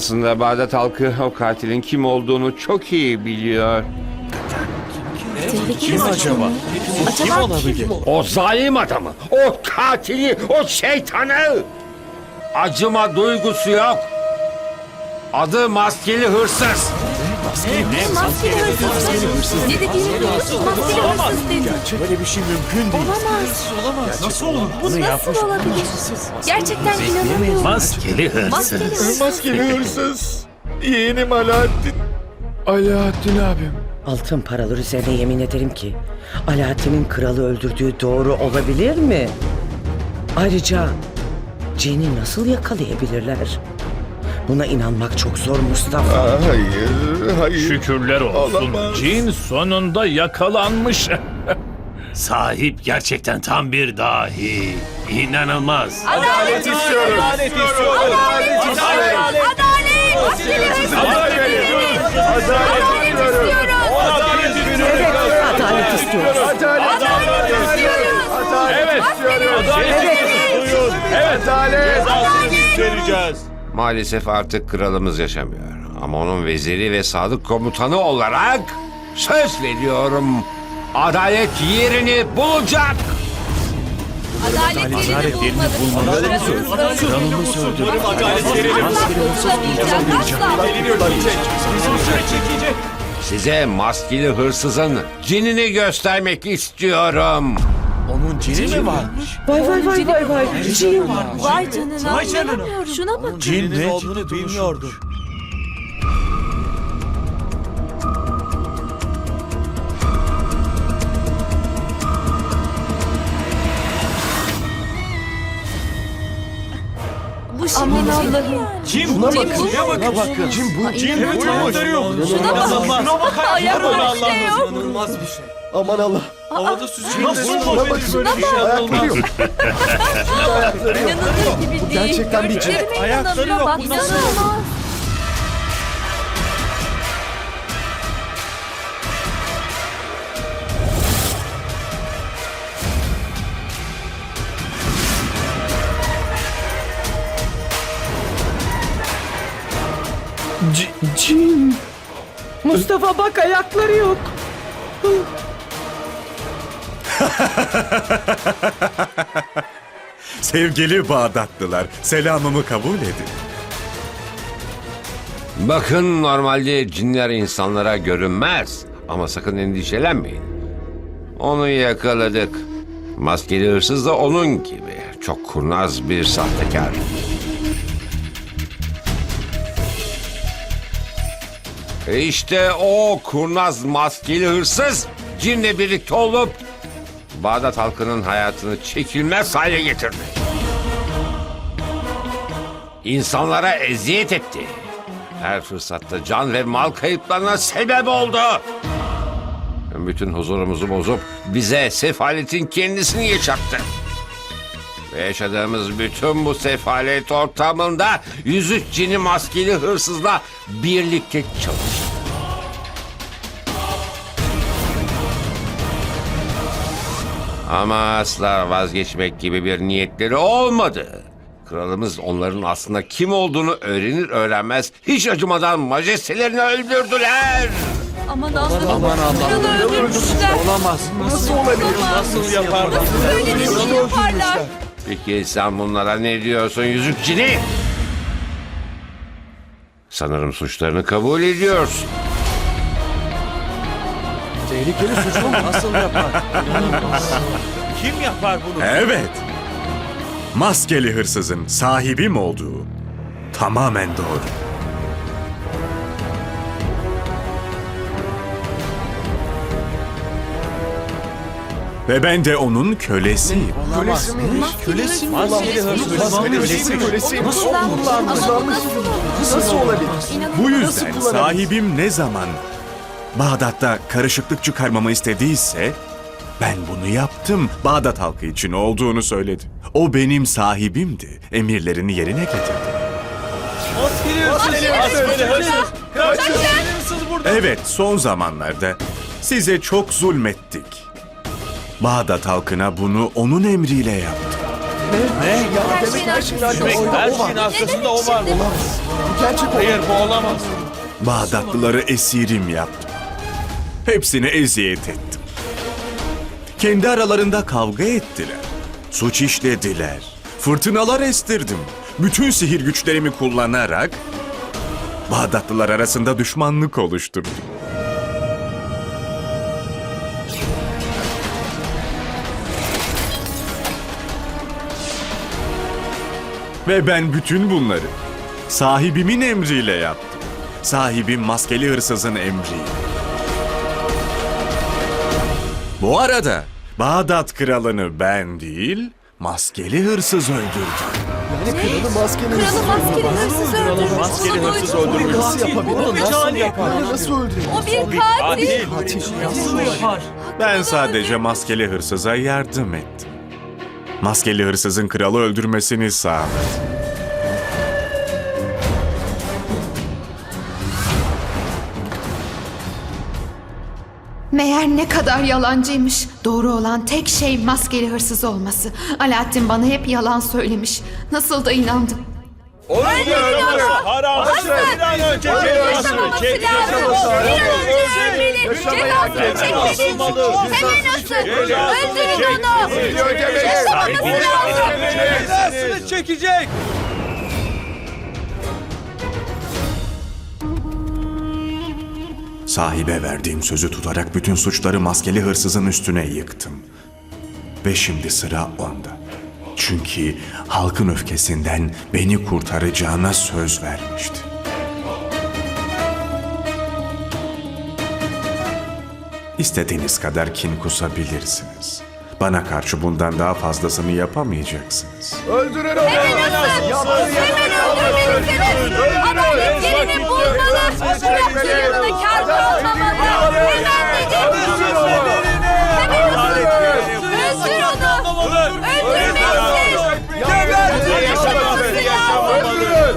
Aslında Bağdat halkı o katilin kim olduğunu çok iyi biliyor. Kim acaba? Kim olabilir? O zalim adamı, o katili, o şeytanı. Acıma duygusu yok. Adı maskeli hırsız. Maskeli hırsız. Ne dediğini duydun mu? Maskeli hırsız dedi. Böyle bir şey mümkün değil. Olamaz. Olamaz. Nasıl olur? Bu nasıl olabilir? Gerçekten inanamıyorum. Maskeli hırsız. Maskeli hırsız. Maskeli hırsız. Yeğenim Alaaddin. Alaaddin abim. Altın paralar üzerine yemin ederim ki Alaaddin'in kralı öldürdüğü doğru olabilir mi? Ayrıca Cin'i nasıl yakalayabilirler? Buna inanmak çok zor Mustafa. Hayır, hayır. Şükürler olsun. Olamaz. Cin sonunda yakalanmış. Sahip gerçekten tam bir dahi. İnanılmaz. Adalet istiyoruz. Adalet istiyoruz. Adalet istiyoruz. Adalet! Maskeli hırsız. Adalet istiyoruz. Adalet istiyoruz. Adalet istiyoruz. Adalet istiyoruz. Evet. Duyun. Evet. Adalet. Cezasını biz vereceğiz. Maalesef artık kralımız yaşamıyor. Ama onun veziri ve sadık komutanı olarak söz veriyorum. Adalet yerini bulacak. Adalet yerini bulmalı. Kralımız öldü. Adalet verelim. Asla. Elini. Bizi çekecek. Size maskeli hırsızın cinini göstermek istiyorum. Onun cini mi varmış? Vay vay vay vay vay. Cin. Vay canına. Vay canına. Şuna bakın. Cin ne olduğunu bilmiyordu. Bu şimdi Aman Allah'ım. Cin buna bakın. Şuna bakın. Cin bu. Cin bu. Şuna bak. Şuna bak. Ayakları bile yok. İnanılmaz bir şey. Aman Allah. Havada süzüyor. Nasıl olabilir böyle bir şey? Ayakları yok. İnanılır gibi değil. gerçekten bir cin. Ayakları inanamıyorum. yok. Bak Bu nasıl inanılmaz. Cin. Mustafa bak ayakları yok. Sevgili Bağdatlılar, selamımı kabul edin. Bakın normalde cinler insanlara görünmez. Ama sakın endişelenmeyin. Onu yakaladık. Maskeli hırsız da onun gibi. Çok kurnaz bir sahtekar. İşte o kurnaz maskeli hırsız cinle birlikte olup Bağdat halkının hayatını çekilmez hale getirdi. İnsanlara eziyet etti. Her fırsatta can ve mal kayıplarına sebep oldu. Bütün huzurumuzu bozup bize sefaletin kendisini yaşattı. Ve yaşadığımız bütün bu sefalet ortamında yüzük cini maskeli hırsızla birlikte çalıştı. Ama asla vazgeçmek gibi bir niyetleri olmadı. Kralımız onların aslında kim olduğunu öğrenir öğrenmez hiç acımadan majestelerini öldürdüler. Aman Allah'ım. Aman Allah'ım. Kralı öldürmüşler. Olamaz. Nasıl olabilir? Nasıl yapar? Nasıl böyle bir şey yaparlar? Peki sen bunlara ne diyorsun yüzük cini? Sanırım suçlarını kabul ediyorsun. Tehlikeli suçlu mu? Nasıl yapar? Kim yapar bunu? Evet. Maskeli hırsızın sahibim olduğu tamamen doğru. Ve ben de onun kölesiyim. Kölesi mi? Kölesi mi? Maskeli hırsız. Maskeli Kölesi mi? Kölesi mi? Nasıl bu nasıl olabilir? Bu yüzden sahibim ne zaman Bağdat'ta karışıklık çıkarmamı istediyse ben bunu yaptım. Bağdat halkı için olduğunu söyledi. O benim sahibimdi. Emirlerini yerine getirdi. Hırsız. Kaçın. Hırsız burada. Evet, son zamanlarda size çok zulmettik. Bağdat halkına bunu onun emriyle yaptı. Ne? Ya demek her şeyin arkasında Her o var. şeyin arkasında o var. Olamaz. Bu gerçek Hayır bu olamaz. Bağdatlıları esirim yaptım. Hepsine eziyet ettim. Kendi aralarında kavga ettiler. Suç işlediler. Fırtınalar estirdim. Bütün sihir güçlerimi kullanarak Bağdatlılar arasında düşmanlık oluşturdum. Ve ben bütün bunları sahibimin emriyle yaptım. Sahibim maskeli hırsızın emriyle. Bu arada Bağdat kralını ben değil, maskeli hırsız öldürdü. Yani kralı maskeli hırsız. Kralı maskeli hırsız öldürmüş. Maskeli Bunu hırsız duydum. öldürmüş. Nasıl yapabilir? Bu bir Nasıl yapar? Nasıl öldürür? O bir katil. Katil. Nasıl yapar? Ben sadece maskeli hırsıza yardım ettim. Maskeli hırsızın kralı öldürmesini sağladım. Meğer ne kadar yalancıymış. Doğru olan tek şey maskeli hırsız olması. Alaaddin bana hep yalan söylemiş. Nasıl da inandım. Haram. Bir an önce Yaşamaması lazım. Bir an önce ölmeli. Cezasını çekmeli. Hemen asın. Öldürün onu. Yaşamaması lazım. Cezasını çekecek. Sahibe verdiğim sözü tutarak bütün suçları maskeli hırsızın üstüne yıktım. Ve şimdi sıra onda. Çünkü halkın öfkesinden beni kurtaracağına söz vermişti. İstediğiniz kadar kin kusabilirsiniz. Bana karşı bundan daha fazlasını yapamayacaksınız. Öldürün onu. Hemen asın. Hemen öldürmelisiniz. Adalet yerini bulmalı. Bırak yanına kar kalmamalı. Hemen dedim. Hemen asın. Öldür onu. Öldürmelisin. Lazım.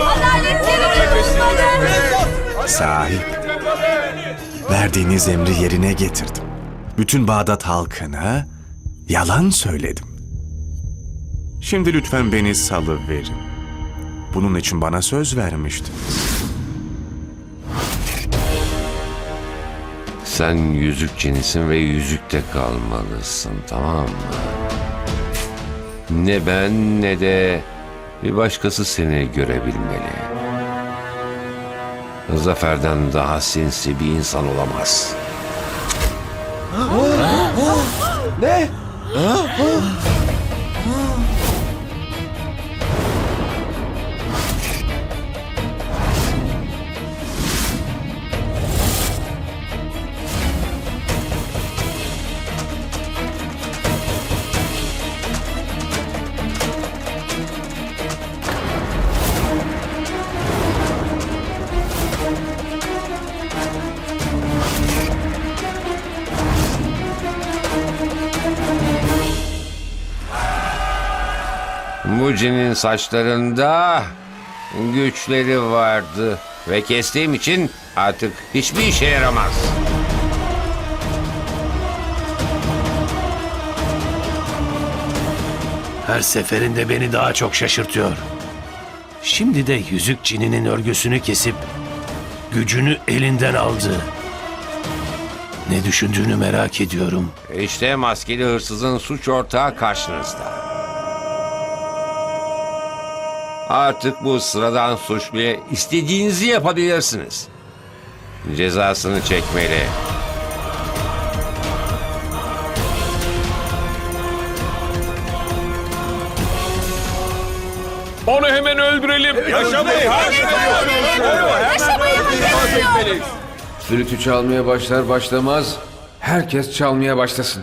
Adalet yerini bulmalı. Sahip. Verdiğiniz emri yerine getirdim. Bütün Bağdat halkına yalan söyledim. Şimdi lütfen beni salıverin. Bunun için bana söz vermiştiniz. Sen yüzük cinisin ve yüzükte kalmalısın tamam mı? Ne ben ne de bir başkası seni görebilmeli. Zafer'den daha sinsi bir insan olamaz. Ne? Bu cinin saçlarında güçleri vardı ve kestiğim için artık hiçbir işe yaramaz. Her seferinde beni daha çok şaşırtıyor. Şimdi de yüzük cininin örgüsünü kesip gücünü elinden aldı. Ne düşündüğünü merak ediyorum. İşte maskeli hırsızın suç ortağı karşınızda. Artık bu sıradan suçluya istediğinizi yapabilirsiniz. Cezasını çekmeli. Onu hemen öldürelim. Yaşamayı hak ediyor. Flütü çalmaya başlar başlamaz herkes çalmaya başlasın.